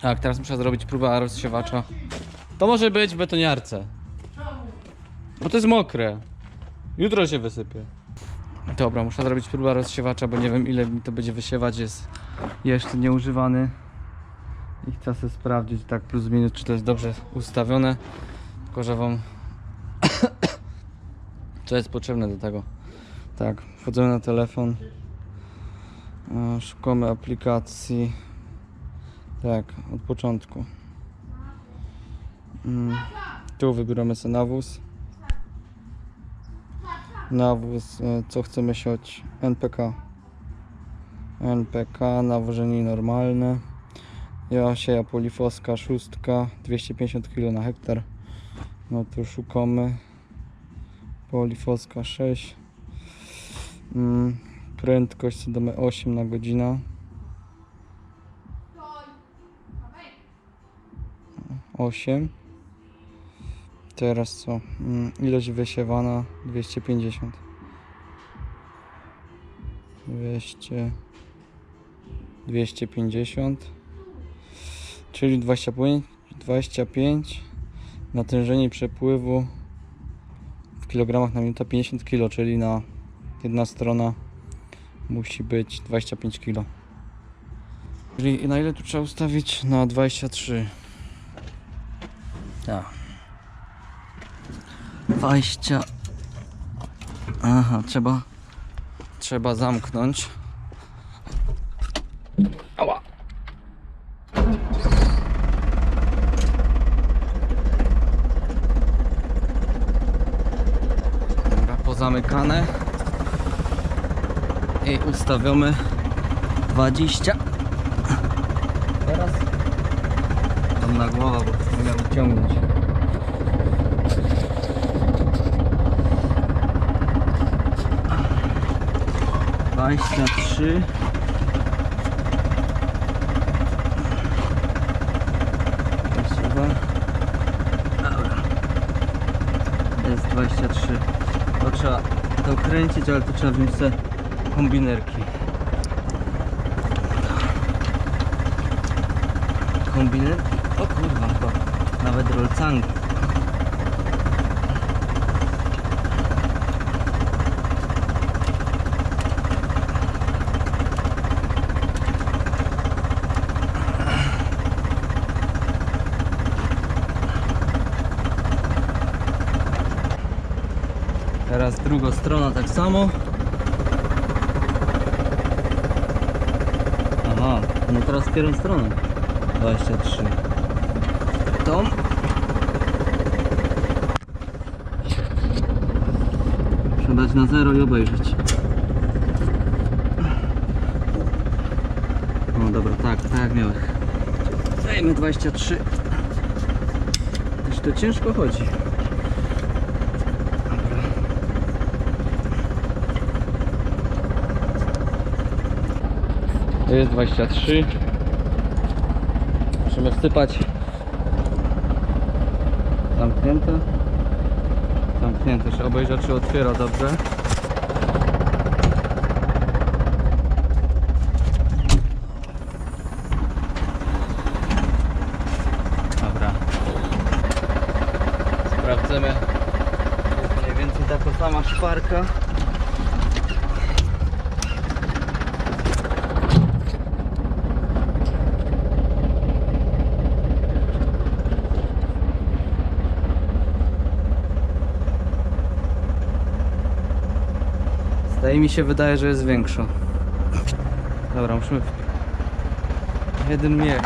Tak, teraz muszę zrobić próbę rozsiewacza. To może być w betoniarce. Bo to jest mokre. Jutro się wysypie. Dobra, muszę zrobić próbę rozsiewacza, bo nie wiem ile mi to będzie wysiewać. Jest jeszcze nieużywany. I chcę sobie sprawdzić tak plus minus, czy to jest dobrze ustawione. Tylko, że wam... co jest potrzebne do tego. Tak, wchodzimy na telefon. E, Szukamy aplikacji. Tak, od początku. Mm, Tu wybieramy sobie nawóz. Nawóz, e, co chcemy siać? NPK. NPK, nawożenie normalne. Ja sieja polifoska szóstka, 250 kg na hektar. No to szukamy. Polifoska 6. Mm, prędkość co damy 8 na godzinę. 8. Teraz co? Mm, Ilość wysiewana 250. 200. 250. Czyli 25, 25. Natężenie przepływu w kilogramach na minutę 50 kg, czyli na jedna strona musi być 25 kg. Czyli na ile tu trzeba ustawić? Na 23. Tak. 20. Aha, trzeba. Trzeba zamknąć. Ała. Dobra, pozamykane. I ustawiamy 20. Teraz tam na głowę, bo miał wyciągnąć. Dwadzieścia trzy. Jest 23. To trzeba to kręcić, ale to trzeba wziąć te kombinerki. Kombinerki? O kurwa, to nawet rolcangi. Teraz druga strona tak samo. Aha, no teraz którą stronę? 23. Tą. Muszę dać na zero i obejrzeć. No dobra, tak, tak jak miałeś. Dajmy 23. Już to ciężko chodzi. To jest 23. Musimy wsypać. Zamknięte. Zamknięte. Trzeba obejrzeć czy otwiera dobrze. Dobra. Sprawdzamy. Jest mniej więcej taka sama szparka. Zdaje mi się wydaje, że jest większa. Dobra, musimy. Jeden miech.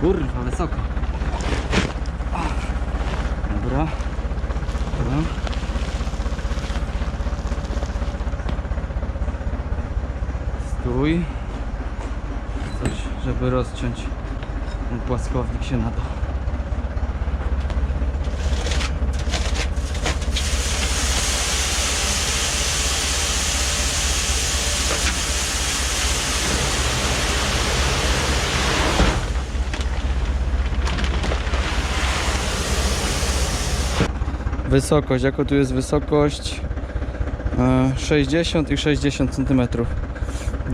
Kurwa, wysoko. Dobra. Dobra. stój. Coś, żeby rozciąć ten płaskownik się nada. Wysokość, jako tu jest wysokość e, 60 i 60 centymetrów.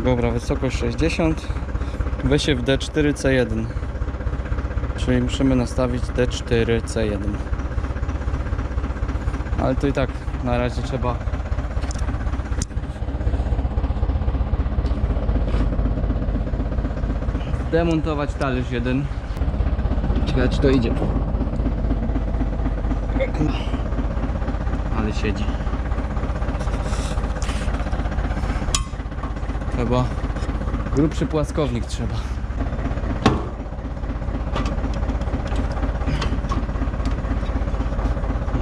Dobra, wysokość 60. Wysiew D4C1. Czyli musimy nastawić D4C1. Ale to i tak na razie trzeba demontować talerz jeden. Ciekawe czy to idzie. Ale siedzi. Chyba grubszy płaskownik trzeba.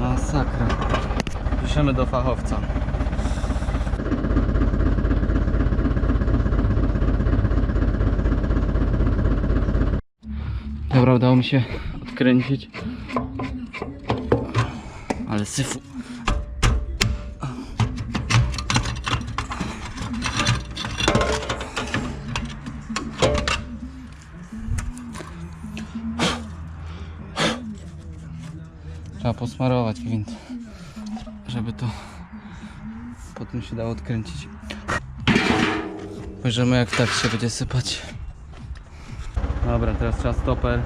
Masakra. Piszemy do fachowca. Dobra, udało mi się odkręcić. Ale syfu. Trzeba posmarować gwint, żeby to potem się dało odkręcić. Spojrzymy jak tak się będzie sypać. Dobra, teraz trzeba stoper.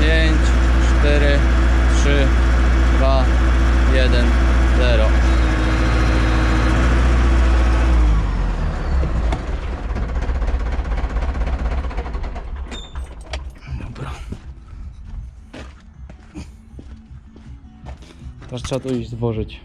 Pięć, cztery, trzy, dwa, jeden, zero. Dobra. Teraz trzeba to iść zwożyć.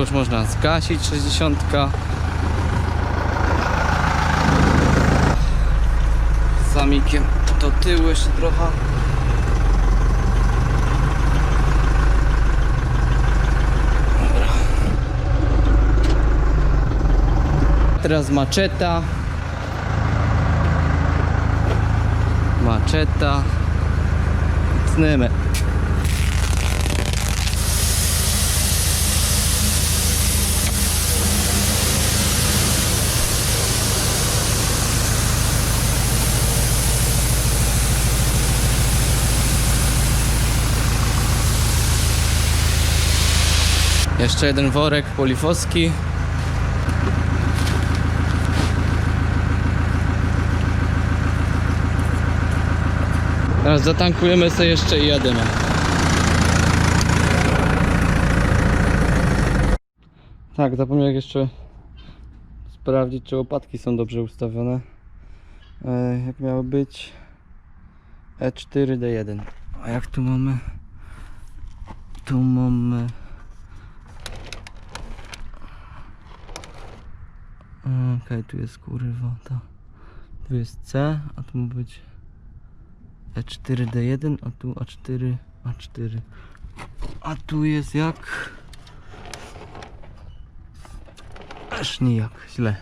Już można zgasić 60. Samikiem do tyłu jeszcze trochę. Teraz maczeta. Maczeta. Tnymy. Jeszcze jeden worek polifoski. Teraz zatankujemy sobie jeszcze i jadymy. Tak, zapomniałem jeszcze sprawdzić, czy łopatki są dobrze ustawione. e, jak miało być E E4D1. A jak tu mamy? Tu mamy Okej, tu jest kurwa. Tu jest C, a tu ma być E4D1, a tu A4, A4. A tu jest jak? Aż nijak, źle.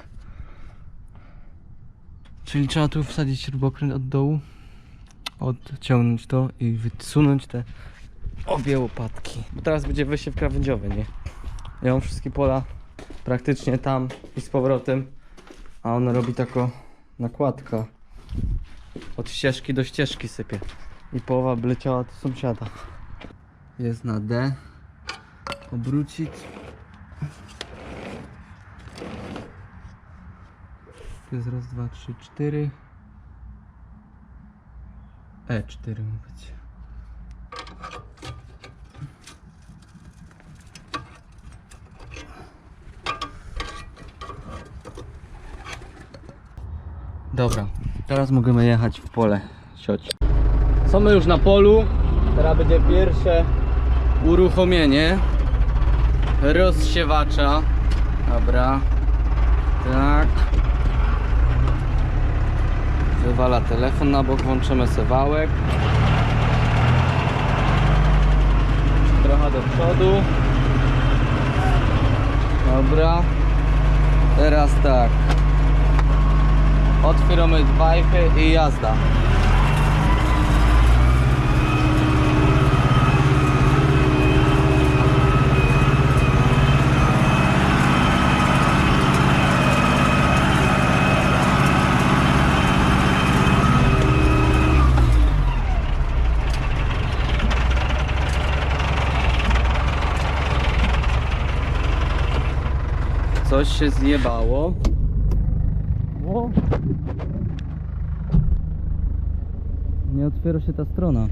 Czyli trzeba tu wsadzić śrubokręt od dołu, odciągnąć to i wysunąć te obie łopatki. Bo teraz będzie wysiew krawędziowy, nie? Ja mam wszystkie pola praktycznie tam i z powrotem, a on robi taką nakładka. Od ścieżki do ścieżki sypie. I połowa by leciała do sąsiada. Jest na D. Obrócić. Tu jest raz, dwa, trzy, cztery. E4 ma Dobra, teraz możemy jechać w pole siać. Są my już na polu. Teraz będzie pierwsze uruchomienie rozsiewacza. Dobra. Tak. Wywala telefon na bok, włączymy sewałek. Trochę do przodu. Dobra. Teraz tak. Otwieramy dwajchy i jazda. Coś się zjebało. O. Nie otwiera się ta strona.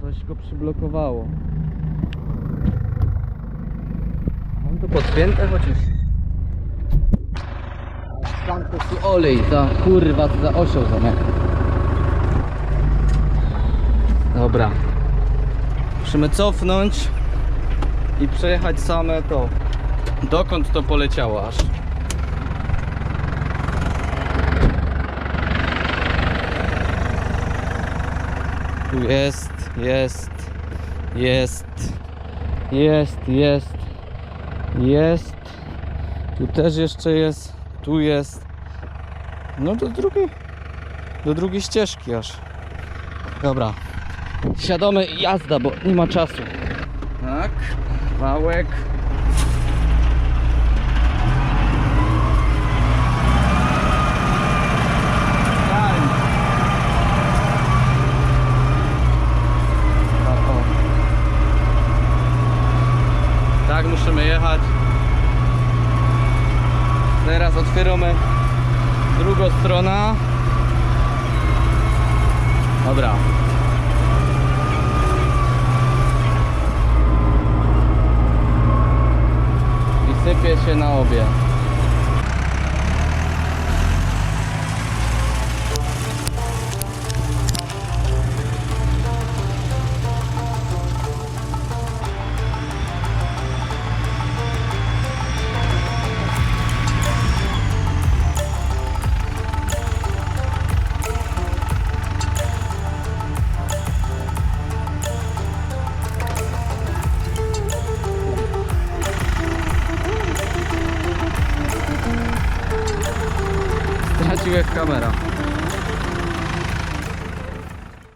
Coś go przyblokowało. Mam to podpięte chociaż. Tam to tu olej, ta kurwa, za osioł zamek. Dobra. Musimy cofnąć i przejechać same to. Dokąd to poleciało aż? Tu jest, jest, jest, jest, jest, jest. Tu też jeszcze jest, tu jest. No do drugiej, do drugiej ścieżki aż. Dobra. Siadamy jazda, bo nie ma czasu. Tak, wałek. Idealnie. O, o. Tak musimy jechać. Teraz otwieramy drugą stronę. Dobra. i sypie się na obie.